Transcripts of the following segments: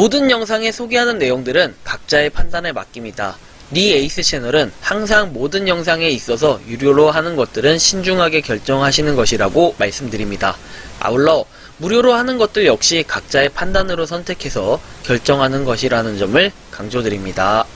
모든 영상에 소개하는 내용들은 각자의 판단에 맡깁니다. 니 에이스 채널은 항상 모든 영상에 있어서 유료로 하는 것들은 신중하게 결정하시는 것이라고 말씀드립니다. 아울러 무료로 하는 것들 역시 각자의 판단으로 선택해서 결정하는 것이라는 점을 강조드립니다.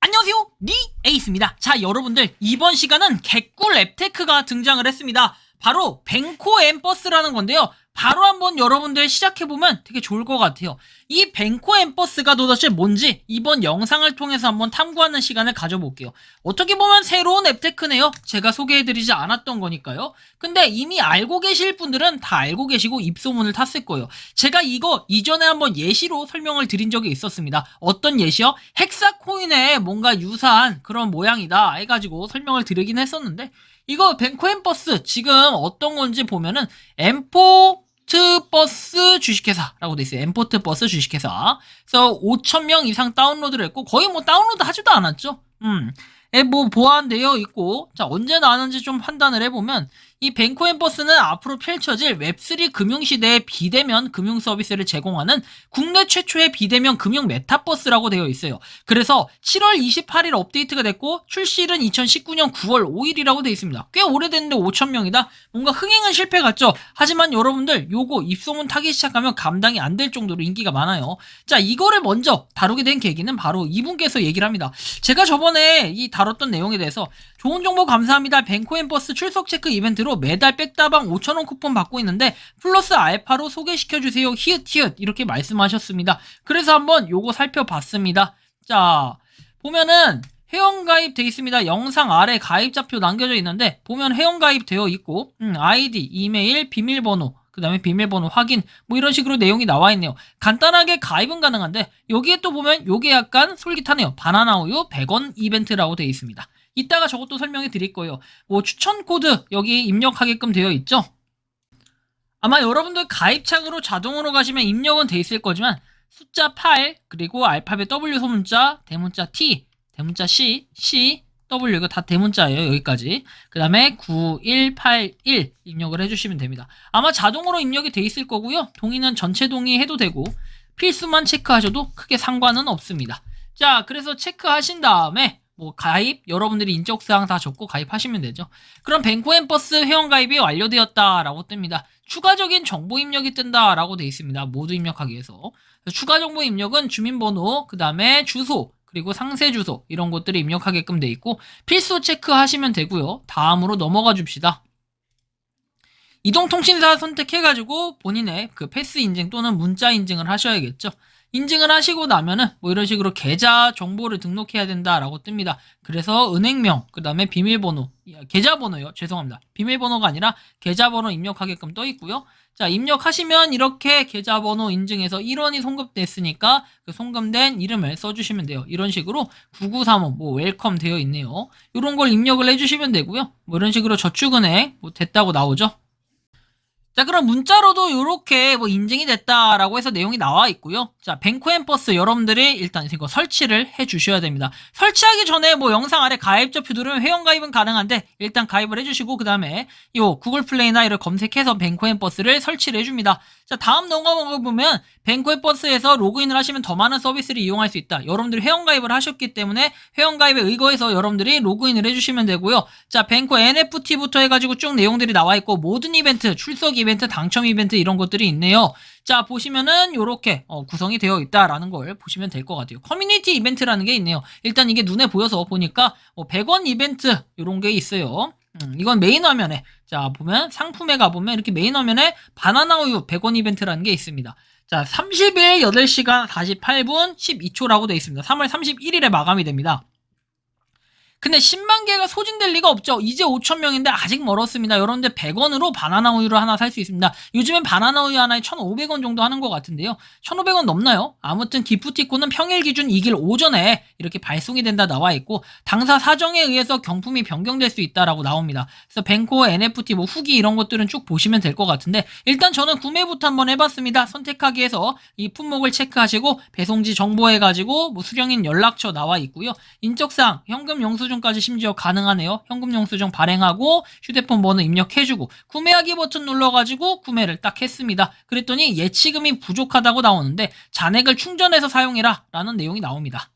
안녕하세요 니 에이스입니다 자 여러분들 이번 시간은 개꿀 앱테크가 등장을 했습니다 바로 뱅코 엠버스라는 건데요. 바로 한번 여러분들 시작해보면 되게 좋을 것 같아요. 이 뱅코 엠버스가 도대체 뭔지 이번 영상을 통해서 한번 탐구하는 시간을 가져볼게요. 어떻게 보면 새로운 앱테크네요. 제가 소개해드리지 않았던 거니까요. 근데 이미 알고 계실 분들은 다 알고 계시고 입소문을 탔을 거예요. 제가 이거 이전에 한번 예시로 설명을 드린 적이 있었습니다. 어떤 예시요? 헥사코인에 뭔가 유사한 그런 모양이다 해가지고 설명을 드리긴 했었는데 이거 뱅코 엠 버스 지금 어떤 건지 보면은 엠포트 버스 주식회사라고 돼 있어요. 엠포트 버스 주식회사. 그래서 5천 명 이상 다운로드를 했고 거의 뭐 다운로드 하지도 않았죠. 음. 에, 뭐 보완되어 있고 자 언제 나왔는지 좀 판단을 해보면 이 뱅코 엠버스는 앞으로 펼쳐질 웹3 금융시대의 비대면 금융 서비스를 제공하는 국내 최초의 비대면 금융 메타버스라고 되어 있어요. 그래서 7월 28일 업데이트가 됐고 출시일은 2019년 9월 5일이라고 되어 있습니다. 꽤 오래됐는데 5천명이다? 뭔가 흥행은 실패 같죠? 하지만 여러분들 요거 입소문 타기 시작하면 감당이 안 될 정도로 인기가 많아요. 자 이거를 먼저 다루게 된 계기는 바로 이분께서 얘기를 합니다. 제가 저번에 이 다뤘던 내용에 대해서 좋은 정보 감사합니다. 뱅코앤버스 출석 체크 이벤트로 매달 백다방 5천원 쿠폰 받고 있는데 플러스 알파로 소개시켜주세요. 히읗 히읗 이렇게 말씀하셨습니다. 그래서 한번 요거 살펴봤습니다. 자 보면은 회원가입 돼 있습니다. 영상 아래 가입자표 남겨져 있는데 보면 회원가입 되어 있고 음, 아이디, 이메일, 비밀번호 그 다음에 비밀번호 확인 뭐 이런 식으로 내용이 나와 있네요. 간단하게 가입은 가능한데 여기에 또 보면 요게 약간 솔깃하네요. 바나나 우유 100원 이벤트라고 되어 있습니다. 이따가 저것도 설명해 드릴 거예요. 뭐 추천 코드 여기 입력하게끔 되어 있죠. 아마 여러분들 가입창으로 자동으로 가시면 입력은 돼 있을 거지만 숫자 8 그리고 알파벳 W 소문자 대문자 T 대문자 C C W 이거 다 대문자예요 여기까지 그 다음에 9181 입력을 해주시면 됩니다 아마 자동으로 입력이 돼 있을 거고요 동의는 전체 동의 해도 되고 필수만 체크하셔도 크게 상관은 없습니다 자 그래서 체크하신 다음에 뭐 가입 여러분들이 인적 사항 다 적고 가입하시면 되죠. 그럼 뱅코앤버스 회원 가입이 완료되었다라고 뜹니다. 추가적인 정보 입력이 뜬다라고 돼 있습니다. 모두 입력하기 위해서 추가 정보 입력은 주민번호 그 다음에 주소 그리고 상세 주소 이런 것들을 입력하게끔 돼 있고 필수 체크하시면 되고요. 다음으로 넘어가 줍시다. 이동통신사 선택해가지고 본인의 그 패스 인증 또는 문자 인증을 하셔야겠죠. 인증을 하시고 나면은 뭐 이런 식으로 계좌 정보를 등록해야 된다라고 뜹니다. 그래서 은행명, 그 다음에 비밀번호, 계좌번호요. 죄송합니다. 비밀번호가 아니라 계좌번호 입력하게끔 떠 있고요. 자, 입력하시면 이렇게 계좌번호 인증해서 1원이 송금됐으니까 그 송금된 이름을 써주시면 돼요. 이런 식으로 9935, 뭐 웰컴 되어 있네요. 이런 걸 입력을 해주시면 되고요. 뭐 이런 식으로 저축은행 뭐 됐다고 나오죠. 자 그럼 문자로도 이렇게 뭐 인증이 됐다라고 해서 내용이 나와 있고요. 자 뱅코앤버스 여러분들이 일단 이거 설치를 해 주셔야 됩니다. 설치하기 전에 뭐 영상 아래 가입자표 누르면 회원가입은 가능한데 일단 가입을 해주시고 그 다음에 요 구글 플레이나 이를 검색해서 뱅코앤버스를 설치를 해줍니다 자 다음 넘어가 보면 뱅코앤버스에서 로그인을 하시면 더 많은 서비스를 이용할 수 있다. 여러분들이 회원가입을 하셨기 때문에 회원가입에 의거해서 여러분들이 로그인을 해주시면 되고요. 자 뱅코 NFT부터 해가지고 쭉 내용들이 나와 있고 모든 이벤트 출석 이벤트 당첨 이벤트 이런 것들이 있네요. 자 보시면은 요렇게 어, 구성이 되어 있다라는 걸 보시면 될 것 같아요. 커뮤니티 이벤트라는 게 있네요. 일단 이게 눈에 보여서 보니까 뭐 100원 이벤트 요런 게 있어요 음, 이건 메인 화면에 자 보면 상품에 가보면 이렇게 메인 화면에 바나나 우유 100원 이벤트라는 게 있습니다. 자 30일 8시간 48분 12초라고 되어 있습니다. 3월 31일에 마감이 됩니다 근데 10만 개가 소진될 리가 없죠. 이제 5천 명인데 아직 멀었습니다. 여러분들 100원으로 바나나 우유를 하나 살 수 있습니다. 요즘엔 바나나 우유 하나에 1,500원 정도 하는 것 같은데요. 1,500원 넘나요? 아무튼 기프티콘은 평일 기준 이길 오전에 이렇게 발송이 된다 나와 있고 당사 사정에 의해서 경품이 변경될 수 있다라고 나옵니다. 그래서 뱅코, NFT, 뭐 후기 이런 것들은 쭉 보시면 될 것 같은데 일단 저는 구매부터 한번 해봤습니다. 선택하기에서 이 품목을 체크하시고 배송지 정보 해가지고 뭐 수령인 연락처 나와 있고요. 인적사항, 현금 영수증 영수증까지 심지어 가능하네요. 현금 영수증 발행하고 휴대폰 번호 입력해주고 구매하기 버튼 눌러가지고 구매를 딱 했습니다. 그랬더니 예치금이 부족하다고 나오는데 잔액을 충전해서 사용해라 라는 내용이 나옵니다.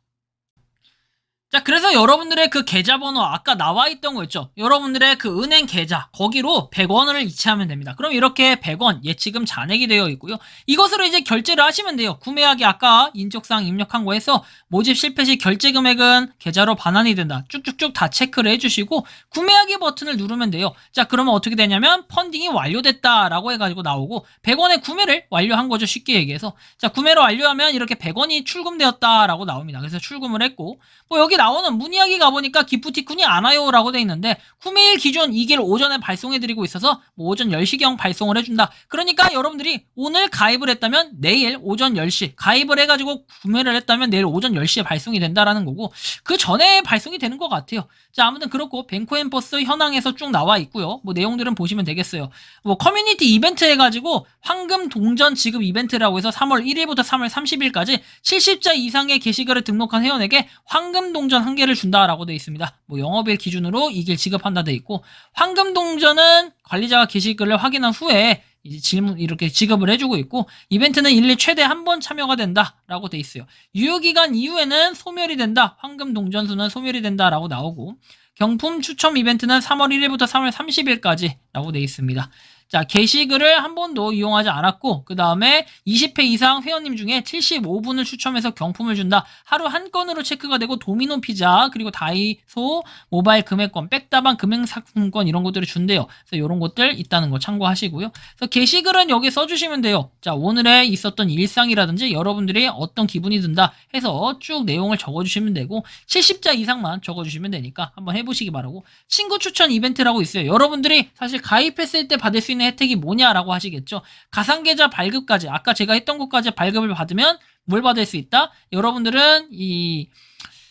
자, 그래서 여러분들의 그 계좌번호 아까 나와 있던 거 있죠? 여러분들의 그 은행 계좌 거기로 100원을 이체하면 됩니다. 그럼 이렇게 100원 예치금 잔액이 되어 있고요. 이것으로 이제 결제를 하시면 돼요. 구매하기 아까 인적사항 입력한 거 해서 모집 실패 시 결제 금액은 계좌로 반환이 된다. 쭉쭉쭉 다 체크를 해주시고 구매하기 버튼을 누르면 돼요. 자, 그러면 어떻게 되냐면 펀딩이 완료됐다 라고 해가지고 나오고 100원의 구매를 완료한 거죠. 쉽게 얘기해서. 자, 구매를 완료하면 이렇게 100원이 출금되었다 라고 나옵니다. 그래서 출금을 했고 뭐 여기 나 오는 문의하기 가보니까 기프티콘이 안 와요라고 돼 있는데 구매일 기준 2일 오전에 발송해드리고 있어서 뭐 오전 10시경 발송을 해준다. 그러니까 여러분들이 오늘 가입을 했다면 내일 오전 10시 가입을 해가지고 구매를 했다면 내일 오전 10시에 발송이 된다라는 거고 그 전에 발송이 되는 것 같아요. 자 아무튼 그렇고 뱅코앤버스 현황에서 쭉 나와 있고요. 뭐 내용들은 보시면 되겠어요. 뭐 커뮤니티 이벤트 해가지고 황금 동전 지급 이벤트라고 해서 3월 1일부터 3월 30일까지 70자 이상의 게시글을 등록한 회원에게 황금 동전 한 개를 준다라고 돼 있습니다. 뭐 영업일 기준으로 이길 지급한다 돼 있고 황금 동전은 관리자가 게시글을 확인한 후에 이제 질문 이렇게 지급을 해주고 있고 이벤트는 일일 최대 한 번 참여가 된다라고 돼 있어요. 유효기간 이후에는 소멸이 된다. 황금 동전수는 소멸이 된다라고 나오고 경품 추첨 이벤트는 3월 1일부터 3월 30일까지라고 돼 있습니다. 자, 게시글을 한 번도 이용하지 않았고, 그 다음에 20회 이상 회원님 중에 75분을 추첨해서 경품을 준다. 하루 한 건으로 체크가 되고, 도미노 피자, 그리고 다이소, 모바일 금액권, 백다방 금액상품권 이런 것들을 준대요. 그래서 이런 것들 있다는 거 참고하시고요. 그래서 게시글은 여기 써주시면 돼요. 자, 오늘의 있었던 일상이라든지 여러분들이 어떤 기분이 든다 해서 쭉 내용을 적어주시면 되고, 70자 이상만 적어주시면 되니까 한번 해보시기 바라고, 친구 추천 이벤트라고 있어요. 여러분들이 사실 가입했을 때 받을 수 있는 혜택이 뭐냐라고 하시겠죠. 가상계좌 발급까지 아까 제가 했던 것까지 발급을 받으면 뭘 받을 수 있다? 여러분들은 이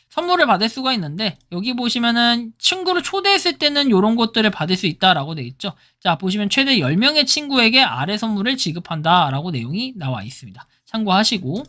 선물을 받을 수가 있는데 여기 보시면은 친구를 초대했을 때는 이런 것들을 받을 수 있다라고 돼 있죠. 자 보시면 최대 10명의 친구에게 아래 선물을 지급한다라고 내용이 나와 있습니다. 참고하시고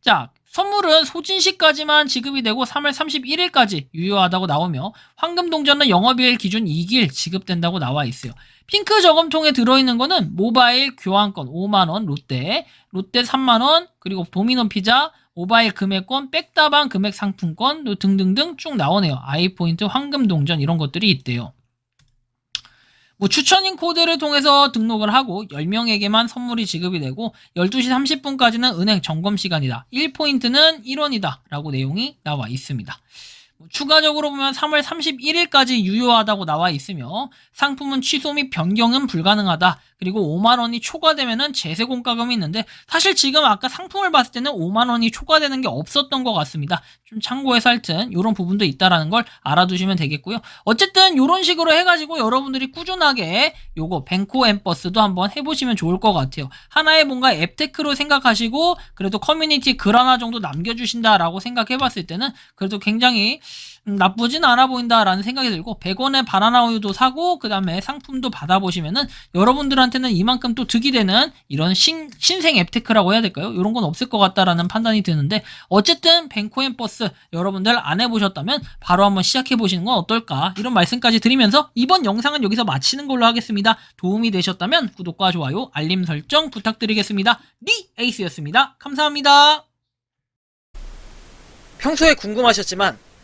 자 선물은 소진시까지만 지급이 되고 3월 31일까지 유효하다고 나오며 황금동전은 영업일 기준 2길 지급된다고 나와 있어요. 핑크 저금통에 들어있는 거는 모바일 교환권 5만원 롯데, 롯데 3만원, 그리고 도미노 피자, 모바일 금액권, 백다방 금액 상품권 또 등등등 쭉 나오네요. 아이포인트, 황금동전 이런 것들이 있대요. 뭐 추천인 코드를 통해서 등록을 하고 10명에게만 선물이 지급이 되고 12시 30분까지는 은행 점검 시간이다. 1포인트는 1원이다. 라고 내용이 나와 있습니다. 뭐 추가적으로 보면 3월 31일까지 유효하다고 나와 있으며 상품은 취소 및 변경은 불가능하다. 그리고 5만 원이 초과되면은 제세 공과금이 있는데 사실 지금 아까 상품을 봤을 때는 5만 원이 초과되는 게 없었던 것 같습니다. 좀 참고해서 하여튼 이런 부분도 있다라는 걸 알아두시면 되겠고요. 어쨌든 이런 식으로 해가지고 여러분들이 꾸준하게 요거 뱅코 엠버스도 한번 해보시면 좋을 것 같아요. 하나의 뭔가 앱테크로 생각하시고 그래도 커뮤니티 글 하나 정도 남겨주신다라고 생각해봤을 때는 그래도 굉장히 음, 나쁘진 않아 보인다라는 생각이 들고 100원에 바나나 우유도 사고 그 다음에 상품도 받아보시면은 여러분들한테는 이만큼 또 득이 되는 이런 신, 신생 앱테크라고 해야 될까요? 이런 건 없을 것 같다라는 판단이 드는데 어쨌든 뱅코앤 버스 여러분들 안 해보셨다면 바로 한번 시작해보시는 건 어떨까 이런 말씀까지 드리면서 이번 영상은 여기서 마치는 걸로 하겠습니다. 도움이 되셨다면 구독과 좋아요 알림 설정 부탁드리겠습니다. 리 에이스였습니다. 감사합니다. 평소에 궁금하셨지만